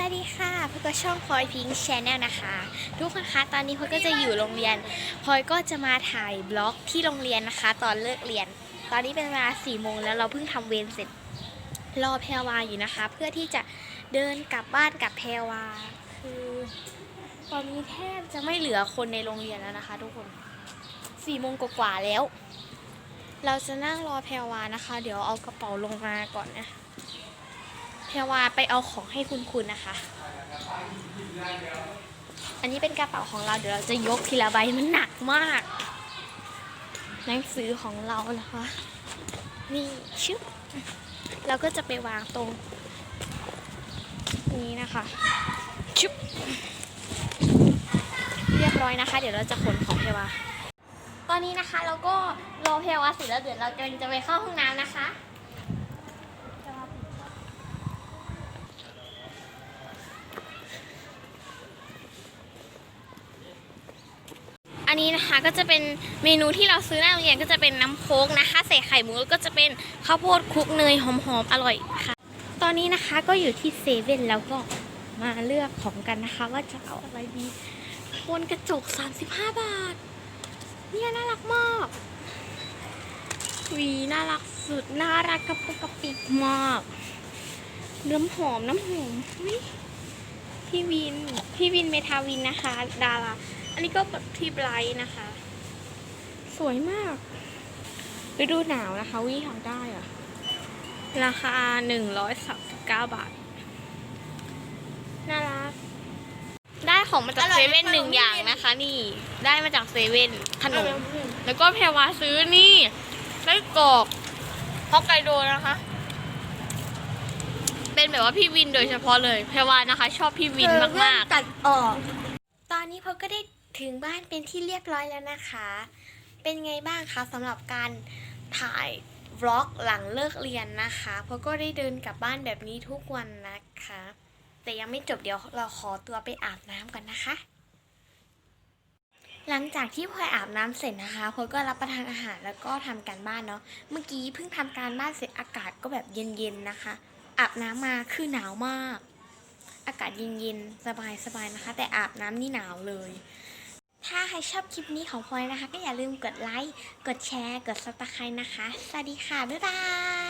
วัสดีค่ะพบกับช่องพลอยพิงค์ชแนลนะคะ ทุกคนคะตอนนี้พลอยก็จะอยู่โรงเรียนพลอยก็จะมาถ่ายบล็อกที่โรงเรียนนะคะ ตอนเลิกเรียน ตอนนี้เป็นเวลา4ี่โมงแล้วเราเพิ่งทำเวรเสร็จรอแพรวาอยู่นะคะ เพื่อที่จะเดินกลับบ้านกับแพรวา คือ ตอนนี้แทบจะไม่เหลือคนในโรงเรียนแล้วนะคะ ทุกคน4ี่โมงกว่าแล้ว เราจะนั่งรอแพรวานะคะ เดี๋ยวเอากระเป๋าลงมาก่อนนะ แพรวาไปเอาของให้คุณคุณนะคะ อันนี้เป็นกระเป๋าของเราเดี๋ยวเราจะยกทีละใบมันหนักมาก หนังสือของเรานะคะ นี่ชึบเราก็จะไปวางตรง นี้นะคะชึบเรียบร้อยนะคะ เดี๋ยวเราจะขนของแพรวาตอนนี้นะคะเราก็รอแพรวาเสร็จแล้วเดี๋ยวเราจะไปเข้าห้องน้ำนะคะ อันนี้นะคะก็จะเป็นเมนูที่เราซื้อหน้าโรงเรียนก็จะเป็นน้ำโค้กนะคะใส่ไข่หมุกแล้วก็จะเป็นข้าวโพดคลุกเนยหอมๆอร่อยค่ะ ตอนนี้นะคะก็อยู่ที่เซเว่นแล้วก็มาเลือกของกันนะคะว่าจะเอาอะไรดีโคนกระจก 35 บาท เนี่ยน่ารักมากวีน่ารักสุดน่ารักกระปุกกระปิกมากน้ำหอมน้ำหอมพี่วินพี่วินเมทาวินนะคะ ดารา อันนี้ก็แบบที่ไบรท์นะคะ สวยมากฤดูหนาวนะคะวิทำได้อะราคา139บาท น่ารัก ได้ของมาจากอร่เซอยไหมเว่นคะหนึ่งน้องอย่างวินนะคะ นี่ได้มาจากเซเว่นขนม แล้วก็แพรวาซื้อนี่ไส้กรอกฮอกไกโดนะคะ เป็นแบบว่าพี่วินโดยเฉพาะเลย แพรวานะคะ ชอบพี่วินมากๆตัดออก ตอนนี้พบก็ได้ ถึงบ้านเป็นที่เรียบร้อยแล้วนะคะ เป็นไงบ้างคะสำหรับการถ่ายวล็อกหลังเลิกเรียนนะคะพบก็ได้เดินกลับบ้านแบบนี้ทุกวันนะคะ แต่ยังไม่จบเดี๋ยวเราขอตัวไปอาบน้ำกันนะคะ หลังจากที่พลอยอาบน้ำเสร็จนะคะพลอยก็รับประทานอาหารแล้วก็ทำการบ้านเนาะ เมื่อกี้เพิ่งทำการบ้านเสร็จอากาศก็แบบเย็นๆนะคะ อาบน้ำมาคือหนาวมาก อากาศเย็นๆสบายๆนะคะ แต่อาบน้ำนี่หนาวเลย ถ้าใครชอบคลิปนี้ของพลอยนะคะ ก็อย่าลืมกดไลค์ กดแชร์ กดซับสไครต์นะคะ สวัสดีค่ะ บ๊ายบาย